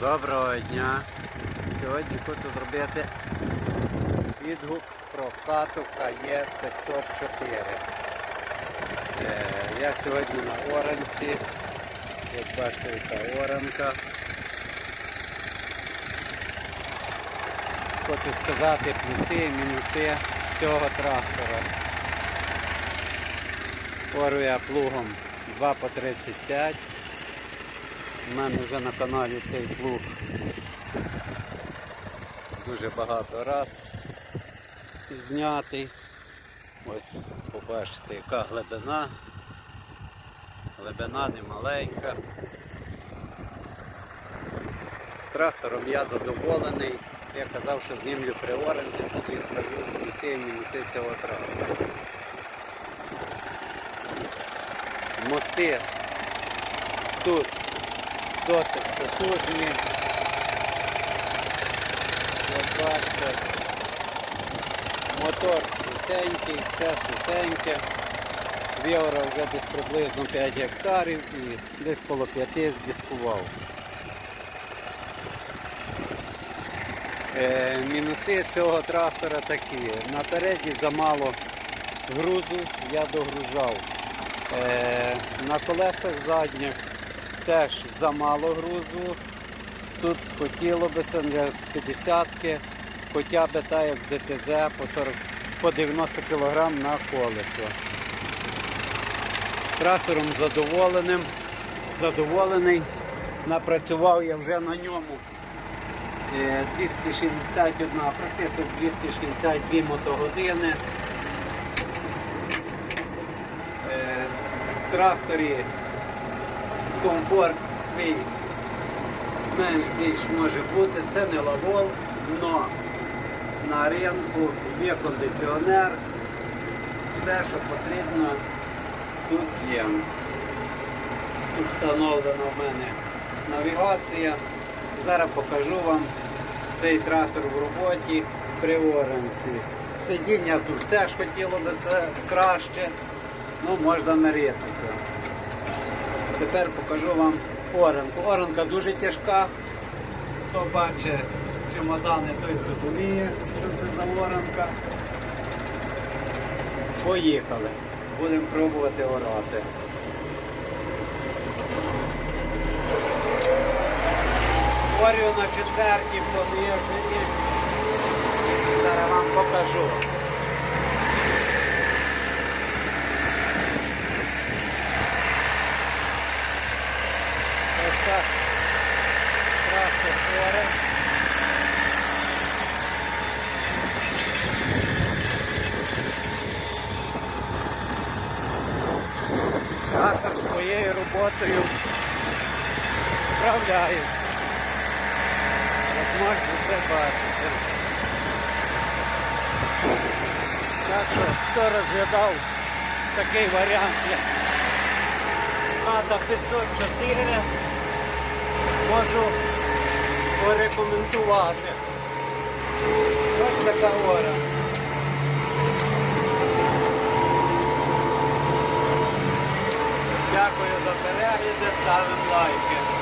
Доброго дня. Сьогодні хочу зробити відгук про хату КАЄ 504. Е, Я сьогодні на оранці. Як бачите, яка оранка. Хочу сказати плюси і мінуси цього трактора. Пору я плугом 2 по 35. У мене вже на каналі цей плуг дуже багато раз знятий. Ось побачите, яка глибина. Глибина не маленька. Трактором я задоволений. Я казав, що знімлю при оранці, тоді скажу усі мінуси цього трактора. Мости тут досить потужні. Бачите, мотор сутенький, все сутеньке. Віора вже десь приблизно 5 гектарів і десь коло 5 здискував. Е, мінуси цього трактора такі. Напереді замало грузу, я догружав. Е, на колесах задніх теж замало грузу. Тут хотіло би це для 50-ки, хоча б так як ДТЗ по 40, по 90 кг на колесо. Трактором задоволеним, задоволений. Напрацював я вже на ньому е, 261, практично 262 мотогодини. Е, В тракторі комфорт свій менш-більш може бути. Це не лавол, але на ринку є кондиціонер. Все, що потрібно, тут є. Тут встановлена в мене навігація. Зараз покажу вам цей трактор в роботі при оранці. Сидіння тут теж хотіло би це краще, ну можна миритися. Тепер покажу вам оранку. Оранка дуже тяжка. Хто бачить чемодани, той зрозуміє, що це за оранка. Поїхали. Будемо пробувати орати. Орю на четвертій поміженні. Зараз вам покажу. Ось так. Трактор оре. Трактор своєю роботою справляє. Як можна це бачити. Так що, хто розглядав такий варіант, як Хата 504, можу порекомендувати. Ось така гора. Дякую за перегляди, ставимо лайки.